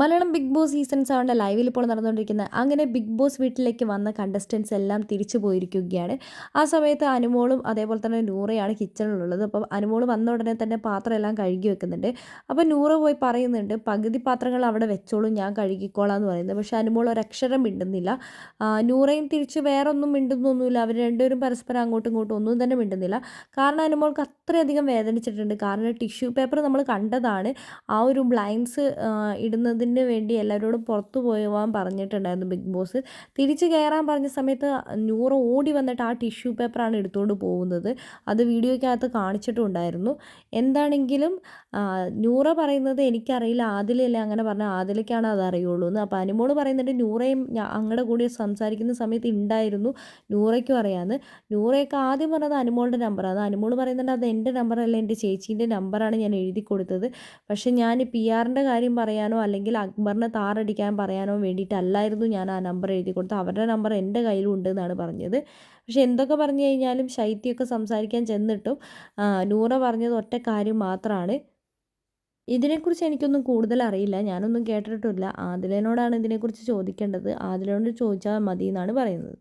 Malayalam big Boss season സെവന്റെ ലൈവിൽ ഇപ്പോൾ നടന്നുകൊണ്ടിരിക്കുന്ന അങ്ങനെ ബിഗ് ബോസ് വീട്ടിലേക്ക് വന്ന കണ്ടസ്റ്റൻസ് എല്ലാം തിരിച്ചു പോയിരിക്കുകയാണ്. ആ സമയത്ത് അനുമോളും അതേപോലെ തന്നെ നൂറയാണ് കിച്ചണിലുള്ളത് അപ്പോൾ അനുമോൾ വന്ന ഉടനെ തന്നെ പാത്രം എല്ലാം കഴുകി വെക്കുന്നുണ്ട്. അപ്പോൾ നൂറ പോയി പറയുന്നുണ്ട് പകുതി പാത്രങ്ങൾ അവിടെ വെച്ചോളൂ ഞാൻ കഴുകിക്കോളാം എന്ന് പറയുന്നത്. പക്ഷേ അനുമോൾ ഒരക്ഷരം മിണ്ടുന്നില്ല. നൂറയും തിരിച്ച് വേറെ ഒന്നും മിണ്ടുന്നൊന്നുമില്ല. അവർ രണ്ടുപേരും പരസ്പരം അങ്ങോട്ടും ഇങ്ങോട്ടും ഒന്നും തന്നെ മിണ്ടുന്നില്ല. കാരണം അനുമോൾക്ക് അത്രയധികം വേദനിച്ചിട്ടുണ്ട്. കാരണം ടിഷ്യൂ പേപ്പർ നമ്മൾ കണ്ടതാണ്. ആ ഒരു ബ്ലൈൻഡ്സ് ഇടുന്നത് അതിന് വേണ്ടി എല്ലാവരോടും പുറത്തു പോകാൻ പറഞ്ഞിട്ടുണ്ടായിരുന്നു ബിഗ് ബോസ്. തിരിച്ച് കയറാൻ പറഞ്ഞ സമയത്ത് നൂറ് ഓടി വന്നിട്ട് ആ ടിഷ്യൂ പേപ്പറാണ് എടുത്തുകൊണ്ട് പോകുന്നത്. അത് വീഡിയോയ്ക്കകത്ത് കാണിച്ചിട്ടുണ്ടായിരുന്നു. എന്താണെങ്കിലും നൂറ പറയുന്നത് എനിക്കറിയില്ല. ആദിലല്ലേ അങ്ങനെ പറഞ്ഞാൽ ആദിലേക്കാണ് അത് അറിയുള്ളൂ എന്ന്. അപ്പോൾ അനുമോൾ പറയുന്നുണ്ട് നൂറയും അങ്ങടെ കൂടി സംസാരിക്കുന്ന സമയത്ത് ഉണ്ടായിരുന്നു നൂറയ്ക്കും അറിയാമെന്ന് നൂറയൊക്കെ ആദ്യം പറഞ്ഞത് അനുമോളുടെ നമ്പറാണ് അനുമോൾ പറയുന്നുണ്ട് അത് എന്റെ നമ്പറല്ല എന്റെ ചേച്ചീന്റെ നമ്പറാണ് ഞാൻ എഴുതി കൊടുത്തത്. പക്ഷേ ഞാൻ പി ആറിന്റെ കാര്യം പറയാനോ അല്ലെങ്കിൽ അക്ബറിനെ താറടിക്കാൻ പറയാനോ വേണ്ടിയിട്ടല്ലായിരുന്നു ഞാൻ ആ നമ്പർ എഴുതി കൊടുത്തത്. അവരുടെ നമ്പർ എന്റെ കയ്യിലുണ്ട് എന്നാണ് പറഞ്ഞത്. പക്ഷെ എന്തൊക്കെ പറഞ്ഞു കഴിഞ്ഞാലും ശൈത്യമൊക്കെ സംസാരിക്കാൻ ചെന്നിട്ടും നൂറ പറഞ്ഞത് ഒറ്റ കാര്യം മാത്രമാണ് ഇതിനെക്കുറിച്ച് എനിക്കൊന്നും കൂടുതൽ അറിയില്ല. ഞാനൊന്നും കേട്ടിട്ടില്ല ആദിലനോടാണ് ഇതിനെക്കുറിച്ച് ചോദിക്കേണ്ടത്. ആദിലനോട് ചോദിച്ചാൽ മതി എന്നാണ് പറയുന്നത്.